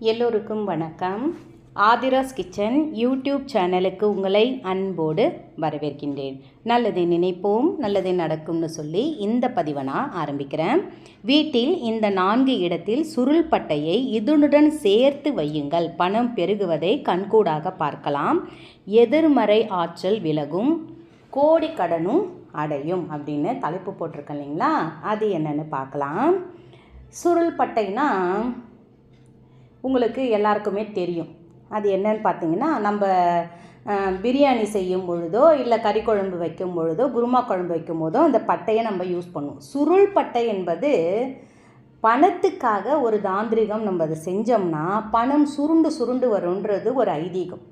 எல்லோருக்கும் வணக்கம். Aadhira's kitchen YouTube சேனலுக்கு உங்களை அன்போடு வரவேற்கின்றேன். நல்லதை நினைப்போம் நல்லதை நடக்கும்னு சொல்லி இந்த பதிவை நான் ஆரம்பிக்கிறேன். வீட்டில் இந்த நான்கு இடத்தில் சுருள் பட்டையை இதனுடன் சேர்த்து வையுங்கள். பணம் பெருகுவதை கண்கூடாக பார்க்கலாம். எதிர்மறை ஆற்றல் விலகும். கோடி கடனும் அடையும் அப்படின்னு தலைப்பு போட்டிருக்கேன் இல்லைங்களா? அது என்னென்னு பார்க்கலாம். சுருள் பட்டைனா உங்களுக்கு எல்லாருக்குமே தெரியும். அது என்னன்னு பார்த்தீங்கன்னா நம்ம பிரியாணி செய்யும் பொழுதோ இல்லை கறி குழம்பு வைக்கும் பொழுதோ குருமா குழம்பு வைக்கும் போதோ அந்த பட்டையை நம்ம யூஸ் பண்ணுவோம். சுருள் பட்டை என்பது பணத்துக்காக ஒரு தாந்திரிகம் நம்ம அதை செஞ்சோம்னா பணம் சுருண்டு சுருண்டு வரும்ன்றது ஒரு ஐதீகம்.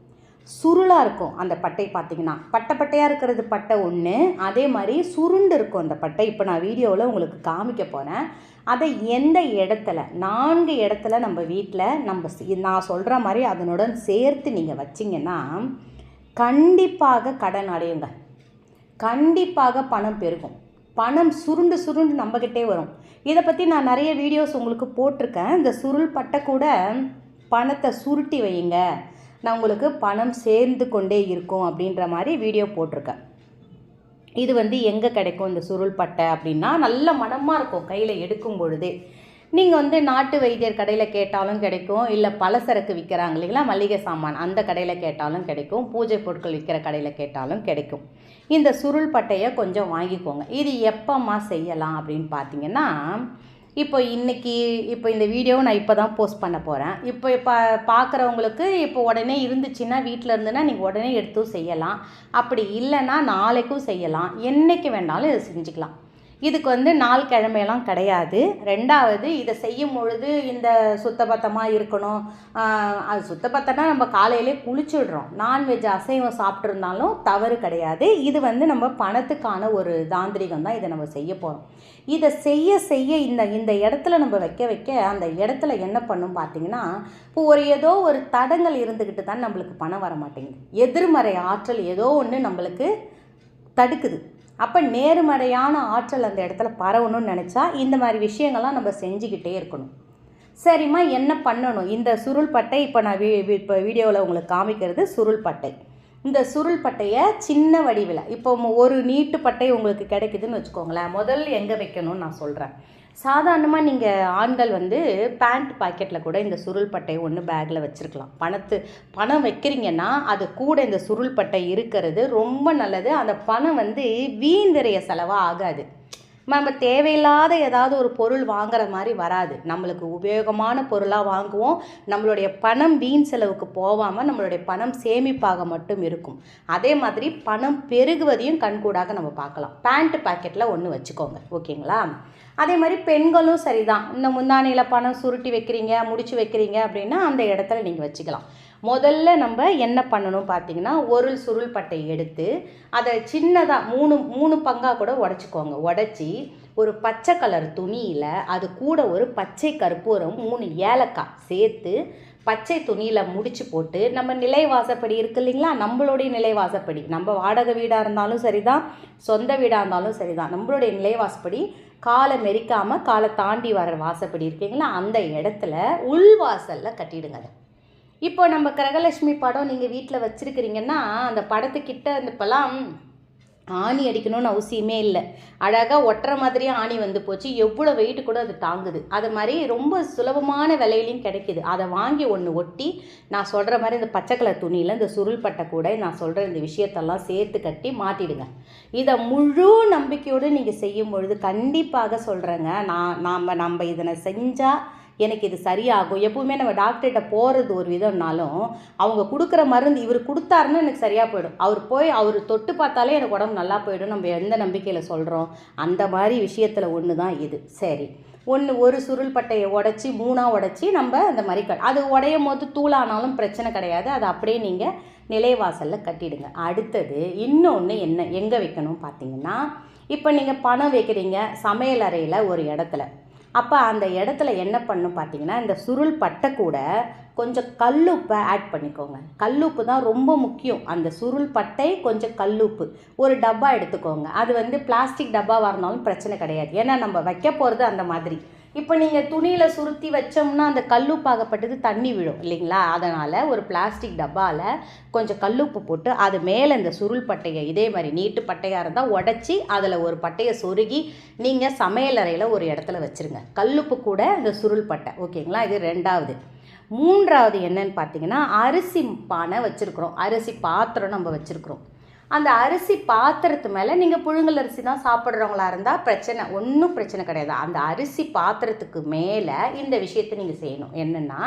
சுருளாக இருக்கும் அந்த பட்டை பார்த்தீங்கன்னா. பட்டை பட்டையாக இருக்கிறது பட்டை ஒன்று அதே மாதிரி சுருண்டு இருக்கும் அந்த பட்டை. இப்போ நான் வீடியோவில் உங்களுக்கு காமிக்க போகிறேன் அதை எந்த இடத்துல நான்கு இடத்துல நம்ம வீட்டில் நம்ம நான் சொல்கிற மாதிரி அதனுடன் சேர்த்து நீங்கள் வச்சிங்கன்னா கண்டிப்பாக கடன் அடையுங்க. கண்டிப்பாக பணம் பெருகும். பணம் சுருண்டு சுருண்டு நம்மக்கிட்டே வரும். இதை பற்றி நான் நிறைய வீடியோஸ் உங்களுக்கு போட்டிருக்கேன். இந்த சுருள் பட்டை கூட பணத்தை சுருட்டி வையுங்க. நான் உங்களுக்கு பணம் சேர்ந்து கொண்டே இருக்கும் அப்படின்ற மாதிரி வீடியோ போட்டிருக்கேன். இது வந்து எங்கே கிடைக்கும் இந்த சுருள் பட்டை அப்படின்னா நல்ல மனமாக இருக்கும் கையில் எடுக்கும் பொழுதே. நீங்கள் வந்து நாட்டு வைத்தியர் கடையில் கேட்டாலும் கிடைக்கும் இல்லை பலசரக்கு விற்கிறாங்க இல்லைங்களா மளிகை சாமான் அந்த கடையில் கேட்டாலும் கிடைக்கும் பூஜை பொருட்கள் விற்கிற கடையில் கேட்டாலும் கிடைக்கும். இந்த சுருள் பட்டையை கொஞ்சம் வாங்கிக்கோங்க. இது எப்போம்மா செய்யலாம் அப்படின்னு பார்த்தீங்கன்னா இப்போ இன்றைக்கி இப்போ இந்த வீடியோவை நான் இப்போ தான் போஸ்ட் பண்ண போகிறேன் இப்போ இப்போ பார்க்குறவங்களுக்கு இப்போ உடனே இருந்துச்சுன்னா வீட்டில் இருந்துன்னா நீங்கள் உடனே எடுத்தும் செய்யலாம். அப்படி இல்லைன்னா நாளைக்கும் செய்யலாம். என்னைக்கு வேணாலும் இதை செஞ்சுக்கலாம். இதுக்கு வந்து நாள் கிழமையெல்லாம் கிடையாது. ரெண்டாவது இதை செய்யும் பொழுது இந்த சுத்தபத்தமாக இருக்கணும். அது சுத்தபத்தம்னா நம்ம காலையிலே குளிச்சுடுறோம். நான்வெஜ் அசைவம் சாப்பிட்ருந்தாலும் தவறு கிடையாது. இது வந்து நம்ம பணத்துக்கான ஒரு தாந்திரிகம் தான் இதை நம்ம செய்ய போகிறோம் இதை செய்ய செய்ய இந்த இந்த இடத்துல நம்ம வைக்க வைக்க அந்த இடத்துல என்ன பண்ணும் பார்த்தீங்கன்னா இப்போ ஒரு ஏதோ ஒரு தடங்கள் இருந்துக்கிட்டு தான் நம்மளுக்கு பணம் வர மாட்டேங்குது எதிர்மறை ஆற்றல் ஏதோ ஒன்று நம்மளுக்கு தடுக்குது. அப்போ நேர்மறையான ஆற்றல் அந்த இடத்துல பரவணும்னு நினச்சா இந்த மாதிரி விஷயங்கள்லாம் நம்ம செஞ்சுக்கிட்டே இருக்கணும். சரிம்மா என்ன பண்ணணும்? இந்த சுருள் பட்டை இப்போ நான் வீ இப்போ வீடியோவில் உங்களுக்கு காமிக்கிறது சுருள் பட்டை. இந்த சுருள் பட்டையை சின்ன வடிவில் இப்போ ஒரு நீட்டு பட்டை உங்களுக்கு கிடைக்குதுன்னு வச்சுக்கோங்களேன். முதல்ல எங்கே வைக்கணும்னு நான் சொல்கிறேன் சாதாரணமாக நீங்கள் ஆண்கள் வந்து பேண்ட் பாக்கெட்டில் கூட இந்த சுருள் பட்டையை ஒன்று பேக்கில் வச்சுருக்கலாம். பணத்து பணம் வைக்கிறீங்கன்னா அது கூட இந்த சுருள் பட்டை இருக்கிறது. ரொம்ப நல்லது. அந்த பணம் வந்து வீண் விரைய செலவாக ஆகாது. நம்ம தேவையில்லாத ஏதாவது ஒரு பொருள் வாங்குற மாதிரி வராது. நம்மளுக்கு உபயோகமான பொருளாக வாங்குவோம். நம்மளுடைய பணம் வீண் செலவுக்கு போகாமல் நம்மளுடைய பணம் சேமிப்பாக மட்டும் இருக்கும். அதே மாதிரி பணம் பெருகுவதையும் கண்கூடாக நம்ம பார்க்கலாம். பேண்ட் பாக்கெட்டில் ஒன்று வச்சுக்கோங்க. ஓகேங்களா? அதே மாதிரி பெண்களும் சரிதான். இந்த முந்தானையில் பணம் சுருட்டி வைக்கிறீங்க முடிச்சு வைக்கிறீங்க அப்படின்னா அந்த இடத்துல நீங்கள் வச்சுக்கலாம். முதல்ல நம்ம என்ன பண்ணணும் பார்த்தீங்கன்னா ஒரு சுருள் பட்டை எடுத்து அதை சின்னதாக மூணு மூணு பங்காக கூட உடச்சிக்கோங்க. உடச்சி ஒரு பச்சை கலர் துணியில் அது கூட ஒரு பச்சை கற்பூரம் மூணு ஏலக்காய் சேர்த்து பச்சை துணியில் முடிச்சு போட்டு நம்ம நிலைவாசப்படி இருக்கு இல்லைங்களா? நம்மளுடைய நிலைவாசப்படி. நம்ம வாடகை வீடாக இருந்தாலும் சரிதான் சொந்த வீடாக இருந்தாலும் சரிதான். நம்மளுடைய நிலைவாசப்படி காலை மெரிக்காமல் காலை தாண்டி வர வாசப்படி இருக்கீங்களா? அந்த இடத்துல உள்வாசலில் கட்டிடுங்க அதை. இப்போ நம்ம கிரகலட்சுமி படம் நீங்கள் வீட்டில் வச்சுருக்கிறீங்கன்னா அந்த படத்துக்கிட்ட அந்த இப்போலாம் ஆணி அடிக்கணும்னு அவசியமே இல்லை. அழகாக ஒட்டுற மாதிரியே ஆணி வந்து போச்சு. எவ்வளோ வெயிட் கூட அது தாங்குது. அது மாதிரி ரொம்ப சுலபமான விலையிலையும் கிடைக்கிது. அதை வாங்கி ஒன்று ஒட்டி நான் சொல்கிற மாதிரி இந்த பச்சை கலர் துணியில் இந்த சுருள் பட்டை கூட நான் சொல்கிற இந்த விஷயத்தெல்லாம் சேர்த்து கட்டி மாட்டிடுங்க இதை முழு நம்பிக்கையோடு நீங்கள் செய்யும் பொழுது கண்டிப்பாக சொல்கிறேங்க நான் நாம் நம்ம இதனை செஞ்சால் எனக்கு இது சரியாகும். எப்பவுமே நம்ம டாக்டர்கிட்ட போகிறது ஒரு விதம்னாலும் அவங்க கொடுக்குற மருந்து இவர் கொடுத்தாருன்னா எனக்கு சரியாக போயிடும். அவர் போய் அவர் தொட்டு பார்த்தாலே எனக்கு உடம்பு நல்லா போயிடும். நம்ம எந்த நம்பிக்கையில் சொல்கிறோம் அந்த மாதிரி விஷயத்தில் ஒன்று தான் இது. சரி. ஒன்று ஒரு சுருள் பட்டையை உடச்சி மூணாக உடச்சி நம்ம அந்த மாதிரி கட் அது உடையும் போது தூளானாலும் பிரச்சனை கிடையாது. அதை அப்படியே நீங்கள் நிலைவாசலில் கட்டிடுங்க. அடுத்தது இன்னொன்று என்ன எங்கே வைக்கணும் பார்த்தீங்கன்னா இப்போ நீங்கள் பணம் வைக்கிறீங்க சமையல் அறையில் ஒரு இடத்துல. அப்போ அந்த இடத்துல என்ன பண்ணும் பார்த்தீங்கன்னா இந்த சுருள் பட்டை கூட கொஞ்சம் கல்லுப்பை ஆட் பண்ணிக்கோங்க. கல்லுப்பு தான் ரொம்ப முக்கியம். அந்த சுருள் பட்டை கொஞ்சம் கல்லுப்பு. ஒரு டப்பா எடுத்துக்கோங்க. அது வந்து பிளாஸ்டிக் டப்பாவாக இருந்தாலும் பிரச்சனை கிடையாது. ஏன்னா நம்ம வைக்க போகிறது அந்த மாதிரி. இப்போ நீங்கள் துணியில் சுருத்தி வச்சோம்னா அந்த கல்லுப்பாகப்பட்டது தண்ணி விழும் இல்லைங்களா? அதனால் ஒரு பிளாஸ்டிக் டப்பாவில் கொஞ்சம் கல்லுப்பு போட்டு அது மேலே இந்த சுருள் பட்டையை இதே மாதிரி நீட்டு பட்டையாக இருந்தால் உடச்சி அதில் ஒரு பட்டையை சொருகி நீங்கள் சமையலறையில் ஒரு இடத்துல வச்சுருங்க. கல்லுப்பு கூட இந்த சுருள் பட்டை ஓகேங்களா? இது ரெண்டாவது. மூன்றாவது என்னன்னு பார்த்தீங்கன்னா அரிசி பானை வச்சுருக்குறோம். அரிசி பாத்திரம் நம்ம வச்சுருக்குறோம். அந்த அரிசி பாத்திரத்து மேலே நீங்கள் புழுங்கல் அரிசி தான் சாப்பிட்றவங்களா இருந்தால் பிரச்சனை ஒன்றும் பிரச்சனை கிடையாது. அந்த அரிசி பாத்திரத்துக்கு மேலே இந்த விஷயத்தை நீங்கள் செய்யணும். என்னென்னா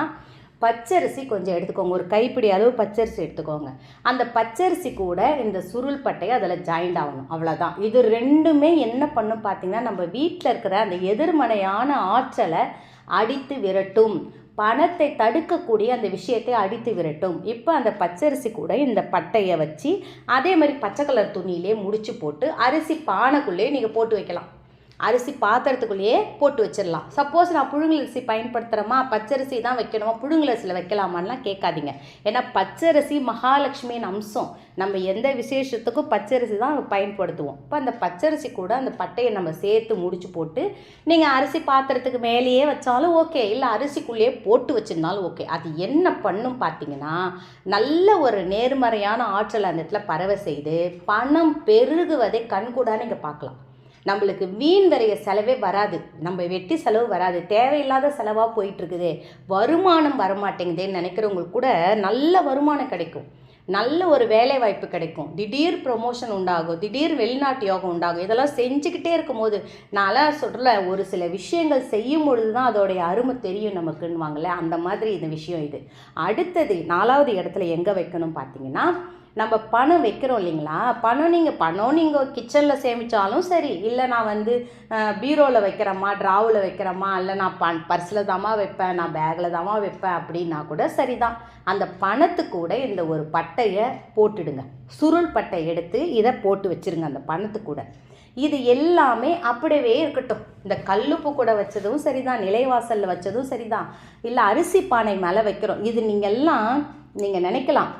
பச்சரிசி கொஞ்சம் எடுத்துக்கோங்க. ஒரு கைப்பிடி அளவு பச்சரிசி எடுத்துக்கோங்க. அந்த பச்சரிசி கூட இந்த சுருள் பட்டையை அதில் ஜாயிண்ட் ஆகணும். அவ்வளோதான் இது ரெண்டுமே என்ன பண்ணும் பார்த்தீங்கன்னா நம்ம வீட்டில் இருக்கிற அந்த எதிர்மறையான ஆற்றலை அடித்து விரட்டும். பணத்தை தடுக்கக்கூடிய அந்த விஷயத்தை அடித்து விரட்டும். இப்போ அந்த பச்சரிசி கூட இந்த பட்டையை வச்சு அதே மாதிரி பச்சை கலர் துணியிலே முடிச்சு போட்டு அரிசி பானைக்குள்ளேயே நீங்கள் போட்டு வைக்கலாம். அரிசி பாத்திரத்துக்குள்ளேயே போட்டு வச்சிடலாம். சப்போஸ் நான் புழுங்கலரிசி பயன்படுத்துகிறோமா பச்சரிசி தான் வைக்கணுமா? புழுங்கலரிசியில் வைக்கலாமான்லாம் கேட்காதீங்க. ஏன்னா பச்சரிசி மகாலட்சுமியின் அம்சம். நம்ம எந்த விசேஷத்துக்கும் பச்சரிசி தான் பயன்படுத்துவோம். இப்போ அந்த பச்சரிசி கூட அந்த பட்டையை நம்ம சேர்த்து முடிச்சு போட்டு நீங்கள் அரிசி பாத்திரத்துக்கு மேலேயே வச்சாலும் ஓகே. இல்லை அரிசிக்குள்ளேயே போட்டு வச்சிருந்தாலும் ஓகே. அது என்ன பண்ணும் பார்த்தீங்கன்னா நல்ல ஒரு நேர்மறையான ஆற்றல் அந்த இடத்துல பரவ செய்து பணம் பெருகுவதை கண்கூடாக நீங்கள் பார்க்கலாம். நம்மளுக்கு வீண் வரைய செலவே வராது. நம்ம வெட்டி செலவு வராது. தேவையில்லாத செலவாக போயிட்டுருக்குதே. வருமானம் வரமாட்டேங்குதேன்னு நினைக்கிறவங்களுக்கு கூட நல்ல வருமானம் கிடைக்கும். நல்ல ஒரு வேலை வாய்ப்பு கிடைக்கும். திடீர் ப்ரொமோஷன் உண்டாகும். திடீர் வெளிநாட்டு யோகம் உண்டாகும். இதெல்லாம் செஞ்சுக்கிட்டே இருக்கும்போது நான்லாம் சொல்கிறல ஒரு சில விஷயங்கள் செய்யும் பொழுது தான் அதோடைய அருமை தெரியும் நமக்குன்னு வாங்கல அந்த மாதிரி இந்த விஷயம் இது. அடுத்தது நாலாவது இடத்துல எங்கே வைக்கணும் பார்த்தீங்கன்னா நம்ம பணம் வைக்கிறோம் இல்லைங்களா? பணம் நீங்கள் பணம் நீங்கள் கிச்சனில் சேமித்தாலும் சரி. இல்லை நான் வந்து பீரோவில் வைக்கிறேம்மா ட்ராவில் வைக்கிறேம்மா இல்லை நான் ப பர்ஸில் தாம்மா வைப்பேன் நான் பேக்கில் தாம்மா வைப்பேன் அப்படின்னா கூட சரிதான். அந்த பணத்து கூட இந்த ஒரு பட்டையை போட்டுடுங்க. சுருள் பட்டை எடுத்து இதை போட்டு வச்சுருங்க அந்த பணத்து கூட. இது எல்லாமே அப்படியே இருக்கட்டும். இந்த கல்லுப்பு கூட வச்சதும் சரிதான். நிலைவாசலில் வச்சதும் சரிதான். இல்லை அரிசி பானை மேலே வைக்கிறோம். இது நீங்கள் எல்லாம் நீங்கள் நினைக்கலாம்.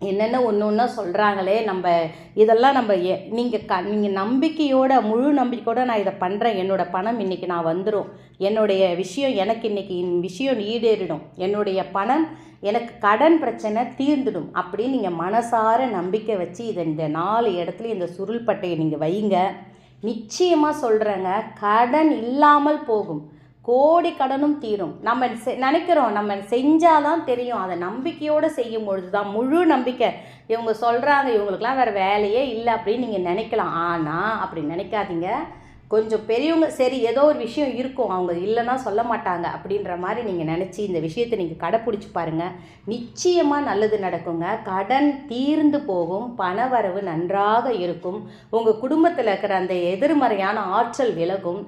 என்னென்ன ஒன்று ஒன்றா சொல்கிறாங்களே நம்ம இதெல்லாம் நம்ம எ நீங்கள் க நீங்கள் நம்பிக்கையோட முழு நம்பிக்கையோட நான் இதை பண்ணுறேன் என்னோடய பணம் இன்றைக்கி நான் வந்துடும் என்னுடைய விஷயம் எனக்கு இன்றைக்கி விஷயம் ஈடேறிடும். என்னுடைய பணம் எனக்கு கடன் பிரச்சனை தீர்ந்துடும். அப்படின்னு நீங்கள் மனசார நம்பிக்கை வச்சு இதை இந்த நாலு இடத்துல இந்த சுருள் பட்டையை நீங்கள் வைங்க. நிச்சயமாக சொல்கிறேங்க கடன் இல்லாமல் போகும். கோடி கடனும் தீரும். நம்ம செ நினைக்கிறோம் நம்ம செஞ்சால் தான் தெரியும். அதை நம்பிக்கையோடு செய்யும் பொழுது தான் முழு நம்பிக்கை. இவங்க சொல்கிறாங்க இவங்களுக்கெல்லாம் வேறு வேலையே இல்லை அப்படின்னு நீங்கள் நினைக்கலாம். ஆனால் அப்படி நினைக்காதீங்க. கொஞ்சம் பெரியவங்க சரி ஏதோ ஒரு விஷயம் இருக்கும் அவங்க இல்லைன்னா சொல்ல மாட்டாங்க அப்படின்ற மாதிரி நீங்கள் நினச்சி இந்த விஷயத்தை நீங்கள் கடைப்பிடிச்சி பாருங்கள் நிச்சயமாக நல்லது நடக்குங்க. கடன் தீர்ந்து போகும். பணவரவு நன்றாக இருக்கும். உங்கள் குடும்பத்தில் இருக்கிற அந்த எதிர்மறையான ஆற்றல் விலகும்.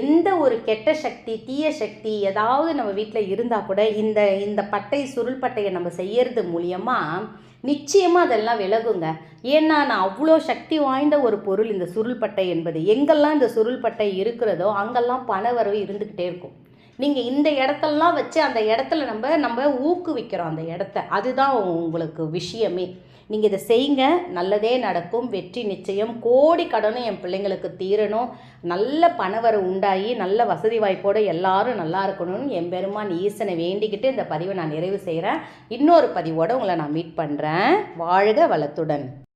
எந்த ஒரு கெட்ட சக்தி தீய சக்தி ஏதாவது நம்ம வீட்டில் இருந்தால் கூட இந்த இந்த பட்டை சுருள் பட்டையை நம்ம செய்யறது மூலியமாக நிச்சயமாக அதெல்லாம் விலகுங்க. ஏன்னா நான் அவ்வளோ சக்தி வாய்ந்த ஒரு பொருள் இந்த சுருள்பட்டை என்பது. எங்கெல்லாம் இந்த சுருள்பட்டை இருக்கிறதோ அங்கெல்லாம் பணவரவு இருந்துக்கிட்டே இருக்கும். நீங்கள் இந்த இடத்தெல்லாம் வச்சு அந்த இடத்துல நம்ம நம்ம ஊக்குவிக்கிறோம் அந்த இடத்த. அதுதான் உங்களுக்கு விஷயமே. நீங்கள் இதை செய்யுங்க. நல்லதே நடக்கும். வெற்றி நிச்சயம். கோடி கடனும் என் பிள்ளைங்களுக்கு தீரணும். நல்ல பணவரை உண்டாகி நல்ல வசதி வாய்ப்போடு எல்லாரும் நல்லா இருக்கணும்னு என் பெருமான் ஈசனை வேண்டிக்கிட்டு இந்த பதிவை நான் நிறைவு செய்கிறேன் இன்னொரு பதிவோடு உங்களை நான் மீட் பண்ணுறேன் வாழ்க வளத்துடன்.